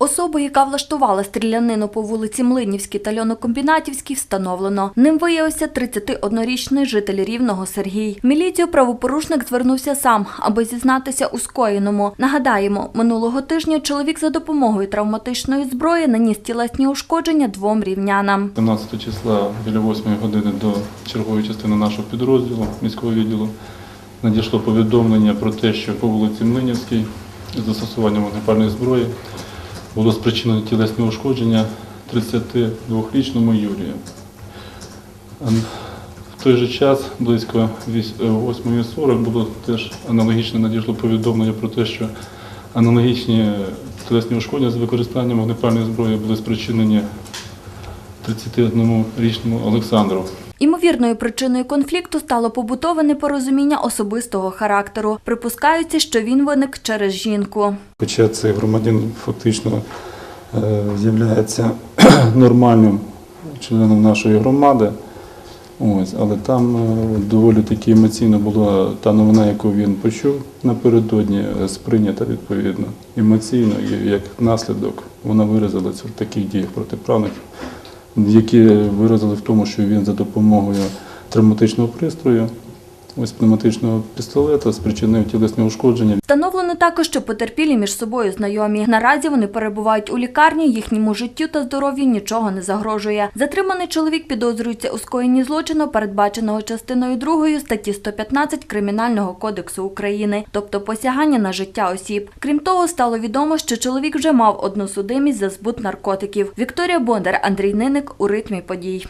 Особу, яка влаштувала стрілянину по вулиці Млинівській та Льонокомбінатівській, встановлено. Ним виявився 31-річний житель Рівного Сергій. Міліцію правопорушник звернувся сам, аби зізнатися у скоєному. Нагадаємо, минулого тижня чоловік за допомогою травматичної зброї наніс тілесні ушкодження двом рівнянам. 17 числа біля 8 години до чергової частини нашого підрозділу міського відділу надійшло повідомлення про те, що по вулиці Млинівській з застосуванням вогнепальної зброї було спричинено тілесне ушкодження 32-річному Юрію. В той же час, близько вісь- е, 8.40, було теж аналогічне надійшло повідомлення про те, що аналогічні тілесні ушкодження з використанням вогнепальної зброї були спричинені 31-річному Олександру. Імовірною причиною конфлікту стало побутове непорозуміння особистого характеру. Припускаються, що він виник через жінку. Хоча цей громадян фактично є нормальним членом нашої громади, ось, але там е, доволі таки емоційно була та новина, яку він почув напередодні, е, сприйнята відповідно емоційно, і як наслідок вона виразилася в таких діях протиправних, які виразили в тому, що він за допомогою травматичного пристрою, ось пневматичного пістолета, спричинив тілесне ушкодження Встановлено також, що потерпілі між собою знайомі. Наразі вони перебувають у лікарні, їхньому життю та здоров'ю нічого не загрожує. Затриманий чоловік підозрюється у скоєнні злочину, передбаченого частиною 2 статті 115 Кримінального кодексу України, тобто посягання на життя осіб. Крім того, стало відомо, що чоловік вже мав одну судимість за збут наркотиків. Вікторія Бондар, Андрій Ниник у ритмі подій.